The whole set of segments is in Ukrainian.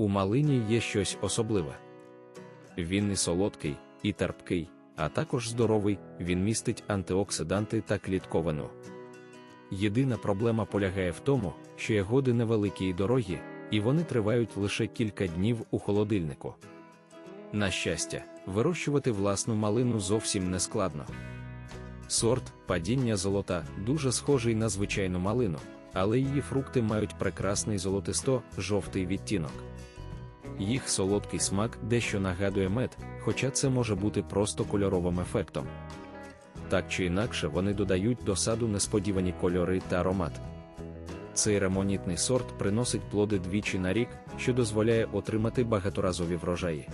У малині є щось особливе. Він і солодкий, і терпкий, а також здоровий, він містить антиоксиданти та клітковину. Єдина проблема полягає в тому, що ягоди невеликі і дорогі, і вони тривають лише кілька днів у холодильнику. На щастя, вирощувати власну малину зовсім не складно. Сорт падіння золота дуже схожий на звичайну малину, але її фрукти мають прекрасний золотисто-жовтий відтінок. Їх солодкий смак дещо нагадує мед, хоча це може бути просто кольоровим ефектом. Так чи інакше вони додають до саду несподівані кольори та аромат. Цей ремонітний сорт приносить плоди двічі на рік, що дозволяє отримати багаторазові врожаї.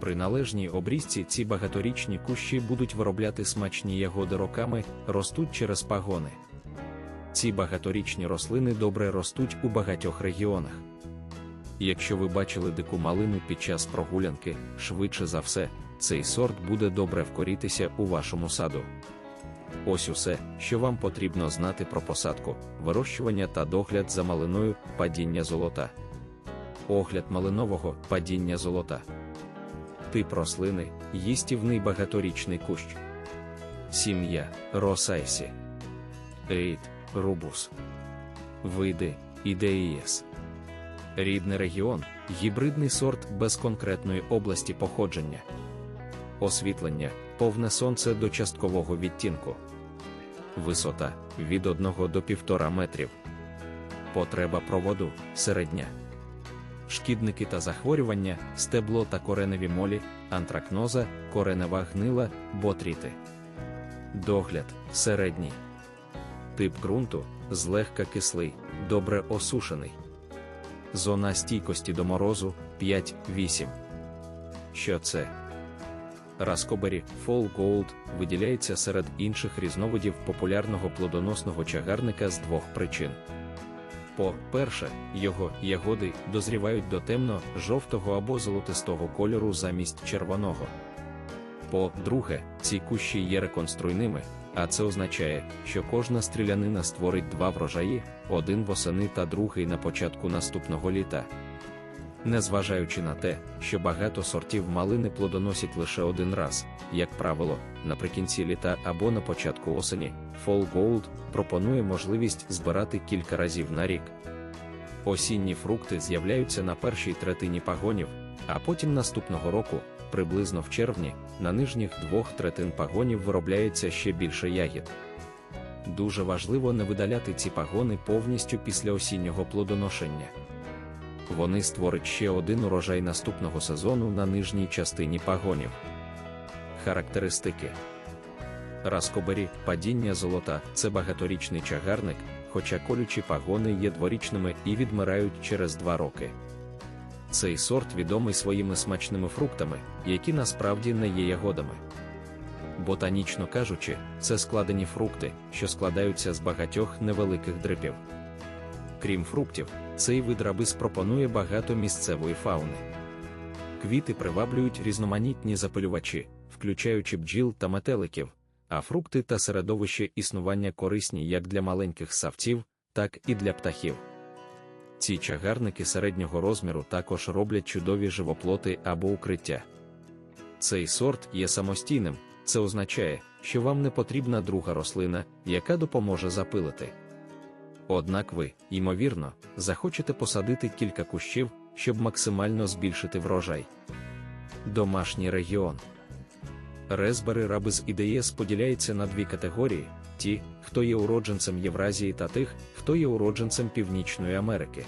При належній обрізці ці багаторічні кущі будуть виробляти смачні ягоди роками, ростуть через пагони. Ці багаторічні рослини добре ростуть у багатьох регіонах. Якщо ви бачили дику малину під час прогулянки, швидше за все, цей сорт буде добре вкорітися у вашому саду. Ось усе, що вам потрібно знати про посадку, вирощування та догляд за малиною падіння золота. Огляд малинового падіння золота. Тип рослини їстівний багаторічний кущ. Сім'я Росайсі. Рід Рубус. Види Ідеїєс. Рідний регіон гібридний сорт без конкретної області походження. Освітлення повне сонце до часткового відтінку. Висота від 1 до 1,5 метрів. Потреба проводу середня. Шкідники та захворювання, стебло та кореневі молі, антракноза, коренева гнила, ботріти. Догляд середній. Тип ґрунту злегка кислий, добре осушений. Зона стійкості до морозу 5-8. Що це? Раскобері Fall Gold виділяється серед інших різновидів популярного плодоносного чагарника з двох причин. По-перше, його ягоди дозрівають до темно-жовтого або золотистого кольору замість червоного. По-друге, ці кущі є реконструйними, а це означає, що кожна стрілянина створить два врожаї, один восени та другий на початку наступного літа. Незважаючи на те, що багато сортів малини плодоносять лише один раз, як правило, наприкінці літа або на початку осені, Fall Gold пропонує можливість збирати кілька разів на рік. Осінні фрукти з'являються на першій третині пагонів, а потім наступного року, приблизно в червні, на нижніх двох третин пагонів виробляється ще більше ягід. Дуже важливо не видаляти ці пагони повністю після осіннього плодоношення. Вони створять ще один урожай наступного сезону на нижній частині пагонів. Характеристики Раскобері падіння золота це багаторічний чагарник, хоча колючі пагони є дворічними і відмирають через два роки. Цей сорт відомий своїми смачними фруктами, які насправді не є ягодами. Ботанічно кажучи, це складені фрукти, що складаються з багатьох невеликих дрипів. Крім фруктів, цей вид рабис пропонує багато місцевої фауни. Квіти приваблюють різноманітні запилювачі, включаючи бджіл та метеликів, а фрукти та середовище існування корисні як для маленьких савців, так і для птахів. Ці чагарники середнього розміру також роблять чудові живоплоти або укриття. Цей сорт є самостійним, це означає, що вам не потрібна друга рослина, яка допоможе запилити. Однак ви, ймовірно, захочете посадити кілька кущів, щоб максимально збільшити врожай. Домашній регіон. Резбери рабис ідеєс поділяється на дві категорії: ті, хто є уродженцем Євразії та тих, хто є уродженцем Північної Америки.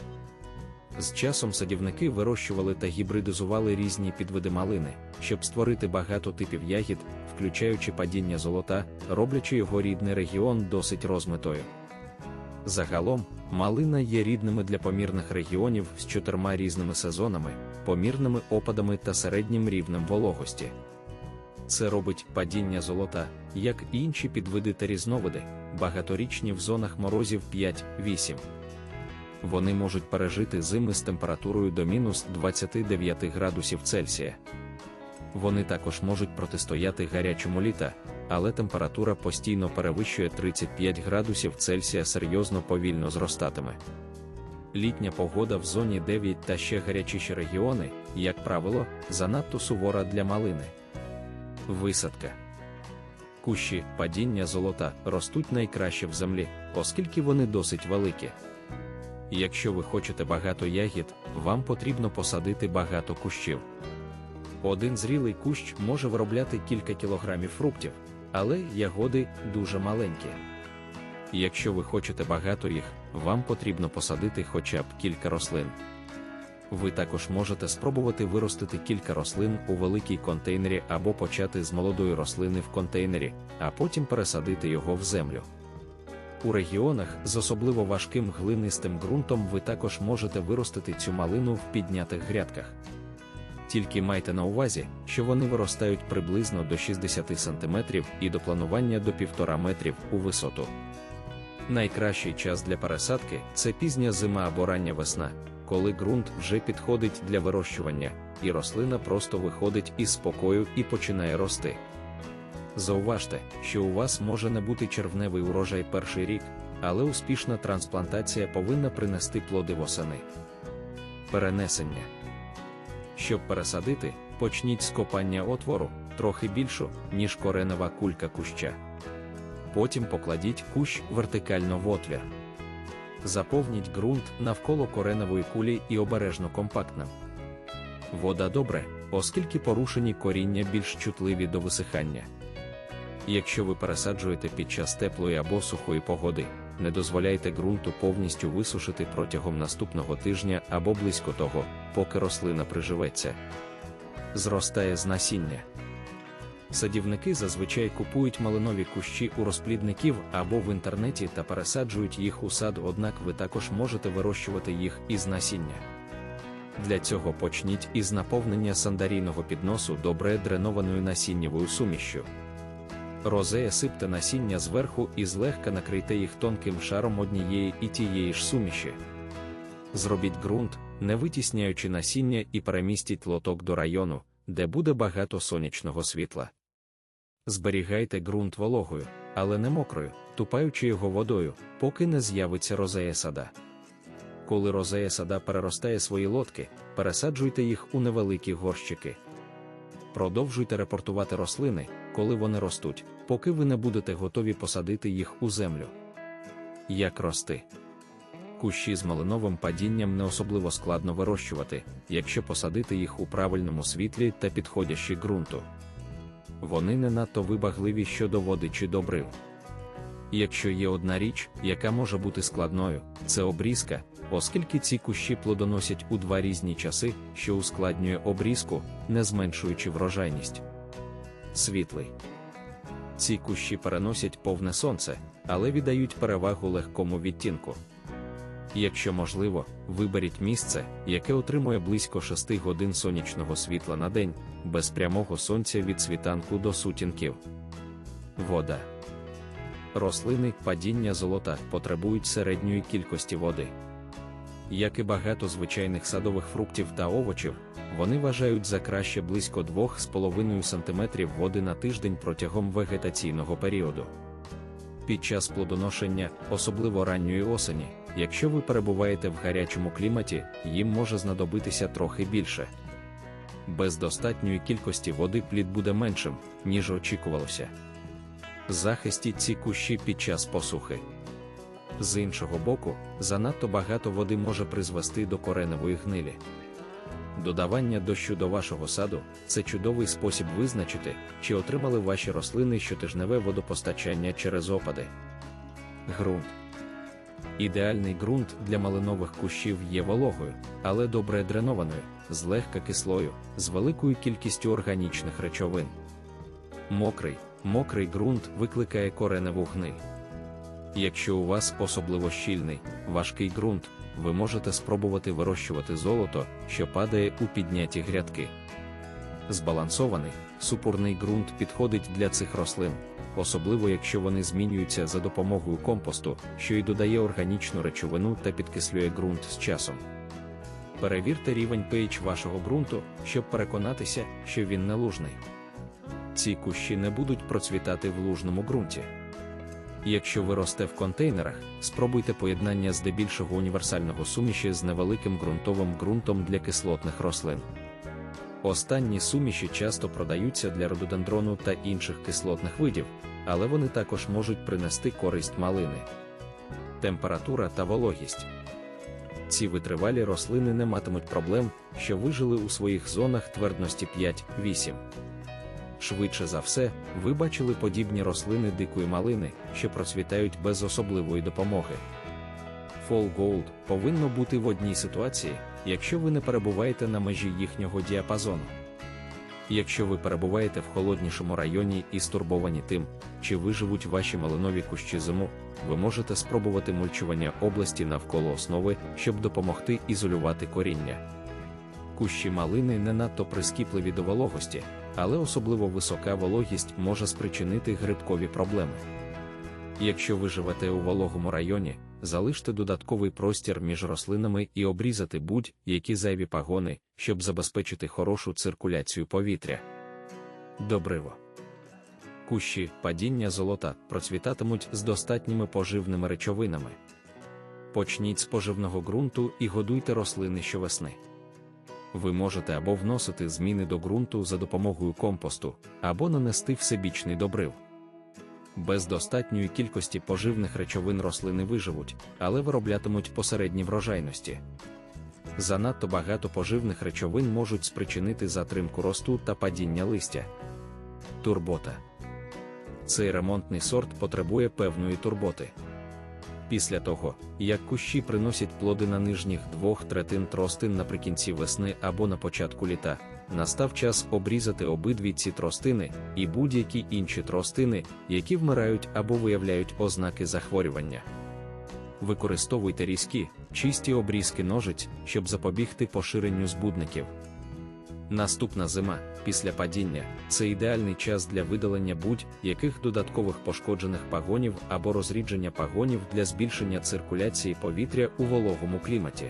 З часом садівники вирощували та гібридизували різні підвиди малини, щоб створити багато типів ягід, включаючи падіння золота, роблячи його рідний регіон досить розмитою. Загалом, малина є рідними для помірних регіонів з чотирма різними сезонами, помірними опадами та середнім рівнем вологості. Це робить падіння золота, як і інші підвиди та різновиди, багаторічні в зонах морозів 5-8. Вони можуть пережити зими з температурою до мінус 29 градусів Цельсія. Вони також можуть протистояти гарячому літа, але температура постійно перевищує 35 градусів Цельсія серйозно повільно зростатиме. Літня погода в зоні 9 та ще гарячіші регіони, як правило, занадто сувора для малини. Висадка. Кущі падіння золота ростуть найкраще в землі, оскільки вони досить великі. Якщо ви хочете багато ягід, вам потрібно посадити багато кущів. Один зрілий кущ може виробляти кілька кілограмів фруктів, але ягоди дуже маленькі. Якщо ви хочете багато їх, вам потрібно посадити хоча б кілька рослин. Ви також можете спробувати виростити кілька рослин у великій контейнері або почати з молодої рослини в контейнері, а потім пересадити його в землю. У регіонах з особливо важким глинистим ґрунтом ви також можете виростити цю малину в піднятих грядках. Тільки майте на увазі, що вони виростають приблизно до 60 см і до планування до 1,5 метрів у висоту. Найкращий час для пересадки це пізня зима або рання весна, коли ґрунт вже підходить для вирощування, і рослина просто виходить із спокою і починає рости. Зауважте, що у вас може не бути червневий урожай перший рік, але успішна трансплантація повинна принести плоди восени. Перенесення. Щоб пересадити, почніть з копання отвору трохи більшу, ніж коренева кулька куща. Потім покладіть кущ вертикально в отвір. Заповніть ґрунт навколо коренової кулі і обережно компактно. Вода добре, оскільки порушені коріння більш чутливі до висихання. Якщо ви пересаджуєте під час теплої або сухої погоди, не дозволяйте ґрунту повністю висушити протягом наступного тижня або близько того, поки рослина приживеться. Зростає з насіння. Садівники зазвичай купують малинові кущі у розплідників або в інтернеті та пересаджують їх у сад, однак ви також можете вирощувати їх із насіння. Для цього почніть із наповнення сандарійного підносу добре дренованою насіннєвою сумішшю. Розея сипте насіння зверху і злегка накрийте їх тонким шаром однієї і тієї ж суміші. Зробіть ґрунт, не витісняючи насіння і перемістіть лоток до району, де буде багато сонячного світла. Зберігайте ґрунт вологою, але не мокрою, тупаючи його водою, поки не з'явиться розея сада. Коли розея сада переростає свої лотки, пересаджуйте їх у невеликі горщики. Продовжуйте репортувати рослини, коли вони ростуть, поки ви не будете готові посадити їх у землю. Як рости? Кущі з малиновим падінням не особливо складно вирощувати, якщо посадити їх у правильному світлі та підходящі ґрунту. Вони не надто вибагливі щодо води чи добрив. Якщо є одна річ, яка може бути складною, це обрізка, оскільки ці кущі плодоносять у два різні часи, що ускладнює обрізку, не зменшуючи врожайність. Світлий. Ці кущі переносять повне сонце, але віддають перевагу легкому відтінку. Якщо можливо, виберіть місце, яке отримує близько 6 годин сонячного світла на день, без прямого сонця від світанку до сутінків. Вода. Рослини падіння золота потребують середньої кількості води. Як і багато звичайних садових фруктів та овочів, вони вважають за краще близько 2,5 см води на тиждень протягом вегетаційного періоду. Під час плодоношення, особливо ранньої осені, якщо ви перебуваєте в гарячому кліматі, їм може знадобитися трохи більше. Без достатньої кількості води плід буде меншим, ніж очікувалося. Захистіть ці кущі під час посухи. З іншого боку, занадто багато води може призвести до кореневої гнилі. Додавання дощу до вашого саду це чудовий спосіб визначити, чи отримали ваші рослини щотижневе водопостачання через опади. Ґрунт. Ідеальний ґрунт для малинових кущів є вологою, але добре дренованою, злегка кислою, з великою кількістю органічних речовин. Мокрий, мокрий ґрунт викликає кореневу гниль. Якщо у вас особливо щільний, важкий ґрунт, ви можете спробувати вирощувати золото, що падає у підняті грядки. Збалансований, супурний ґрунт підходить для цих рослин, особливо якщо вони змінюються за допомогою компосту, що й додає органічну речовину та підкислює ґрунт з часом. Перевірте рівень pH вашого ґрунту, щоб переконатися, що він не лужний. Ці кущі не будуть процвітати в лужному ґрунті. Якщо ви росте в контейнерах, спробуйте поєднання здебільшого універсального суміші з невеликим ґрунтовим ґрунтом для кислотних рослин. Останні суміші часто продаються для рододендрону та інших кислотних видів, але вони також можуть принести користь малини. Температура та вологість. Ці витривалі рослини не матимуть проблем, що вижили у своїх зонах твердності 5-8. Швидше за все, ви бачили подібні рослини дикої малини, що процвітають без особливої допомоги. Fall Gold повинно бути в одній ситуації, якщо ви не перебуваєте на межі їхнього діапазону. Якщо ви перебуваєте в холоднішому районі і стурбовані тим, чи виживуть ваші малинові кущі зиму, ви можете спробувати мульчування області навколо основи, щоб допомогти ізолювати коріння. Кущі малини не надто прискіпливі до вологості, але особливо висока вологість може спричинити грибкові проблеми. Якщо ви живете у вологому районі, залиште додатковий простір між рослинами і обрізати будь-які зайві пагони, щоб забезпечити хорошу циркуляцію повітря. Добриво. Кущі падіння золота процвітатимуть з достатніми поживними речовинами. Почніть з поживного ґрунту і годуйте рослини щовесни. Ви можете або вносити зміни до ґрунту за допомогою компосту, або нанести всебічний добрив. Без достатньої кількості поживних речовин рослини виживуть, але вироблятимуть посередні врожайності. Занадто багато поживних речовин можуть спричинити затримку росту та падіння листя. Турбота. Цей ремонтний сорт потребує певної турботи. Після того, як кущі приносять плоди на нижніх двох третин тростин наприкінці весни або на початку літа, настав час обрізати обидві ці тростини і будь-які інші тростини, які вмирають або виявляють ознаки захворювання. Використовуйте різкі, чисті обрізки ножиць, щоб запобігти поширенню збудників. Наступна зима, після падіння, це ідеальний час для видалення будь-яких додаткових пошкоджених пагонів або розрідження пагонів для збільшення циркуляції повітря у вологому кліматі.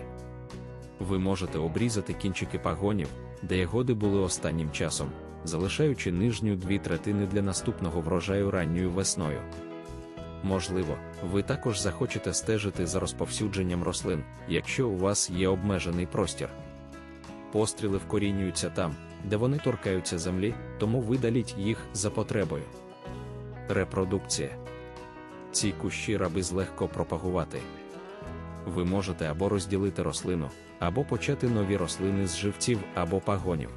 Ви можете обрізати кінчики пагонів, де ягоди були останнім часом, залишаючи нижню дві третини для наступного врожаю ранньою весною. Можливо, ви також захочете стежити за розповсюдженням рослин, якщо у вас є обмежений простір. Постріли вкорінюються там, де вони торкаються землі, тому видаліть їх за потребою. Репродукція. Ці кущі раби злегко пропагувати. Ви можете або розділити рослину, або почати нові рослини з живців або пагонів.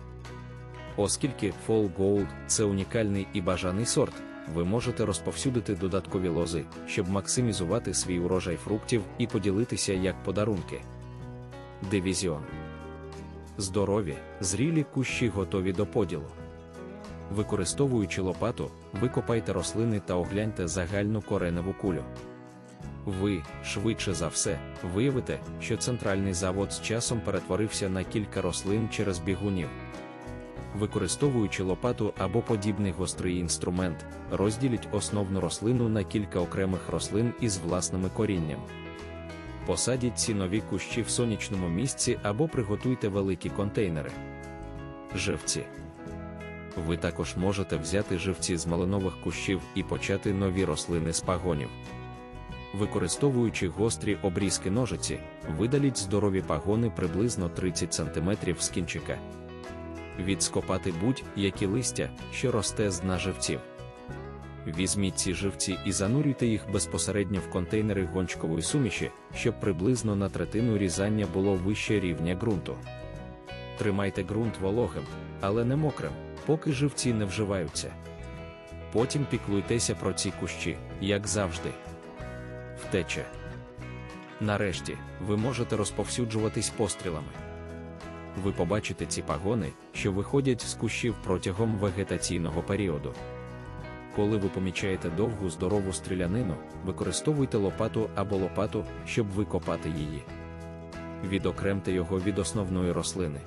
Оскільки Fall Gold – це унікальний і бажаний сорт, ви можете розповсюдити додаткові лози, щоб максимізувати свій урожай фруктів і поділитися як подарунки. Дивізіон. Здорові, зрілі кущі готові до поділу. Використовуючи лопату, викопайте рослини та огляньте загальну кореневу кулю. Ви, швидше за все, виявите, що центральний завод з часом перетворився на кілька рослин через бігунів. Використовуючи лопату або подібний гострий інструмент, розділіть основну рослину на кілька окремих рослин із власними корінням. Посадіть ці нові кущі в сонячному місці або приготуйте великі контейнери. Живці. Ви також можете взяти живці з малинових кущів і почати нові рослини з пагонів. Використовуючи гострі обрізки ножиці, видаліть здорові пагони приблизно 30 см з кінчика. Відскопати будь-які листя, що росте з дна живців. Візьміть ці живці і занурюйте їх безпосередньо в контейнери гончкової суміші, щоб приблизно на третину різання було вище рівня ґрунту. Тримайте ґрунт вологим, але не мокрим, поки живці не вживаються. Потім піклуйтеся про ці кущі, як завжди. Втеча. Нарешті, ви можете розповсюджуватись пострілами. Ви побачите ці пагони, що виходять з кущів протягом вегетаційного періоду. Коли ви помічаєте довгу здорову стрілянину, використовуйте лопату або лопату, щоб викопати її. Відокремте його від основної рослини.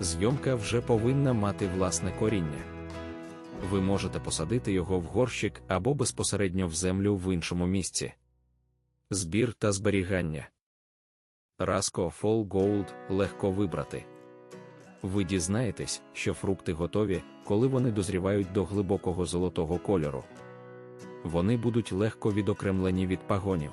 Зйомка вже повинна мати власне коріння. Ви можете посадити його в горщик або безпосередньо в землю в іншому місці. Збір та зберігання. Раско Fall Gold легко вибрати. Ви дізнаєтесь, що фрукти готові, коли вони дозрівають до глибокого золотого кольору. вони будуть легко відокремлені від пагонів.